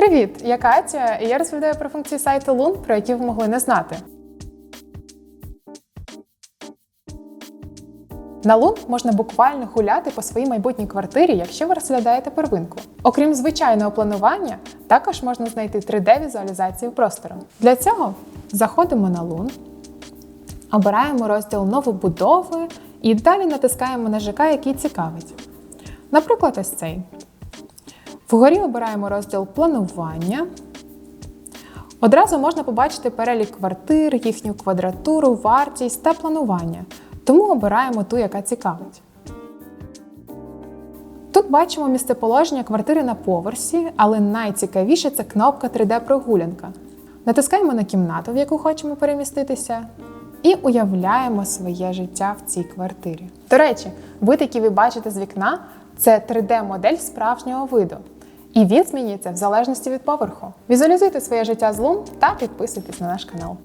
Привіт! Я Катя, і я розповідаю про функції сайту Loon, про які ви могли не знати. На Loon можна буквально гуляти по своїй майбутній квартирі, якщо ви розглядаєте первинку. Окрім звичайного планування, також можна знайти 3D-візуалізацію простору. Для цього заходимо на Loon, обираємо розділ новобудови і далі натискаємо на ЖК, який цікавить. Наприклад, ось цей. Вгорі обираємо розділ планування. Одразу можна побачити перелік квартир, їхню квадратуру, вартість та планування. Тому обираємо ту, яка цікавить. Тут бачимо місцеположення квартири на поверсі, але найцікавіше це кнопка 3D-прогулянка. Натискаємо на кімнату, в яку хочемо переміститися, і уявляємо своє життя в цій квартирі. До речі, вид, який ви бачите з вікна, це 3D-модель справжнього виду. І він змінюється в залежності від поверху. Візуалізуйте своє життя з лун та підписуйтесь на наш канал.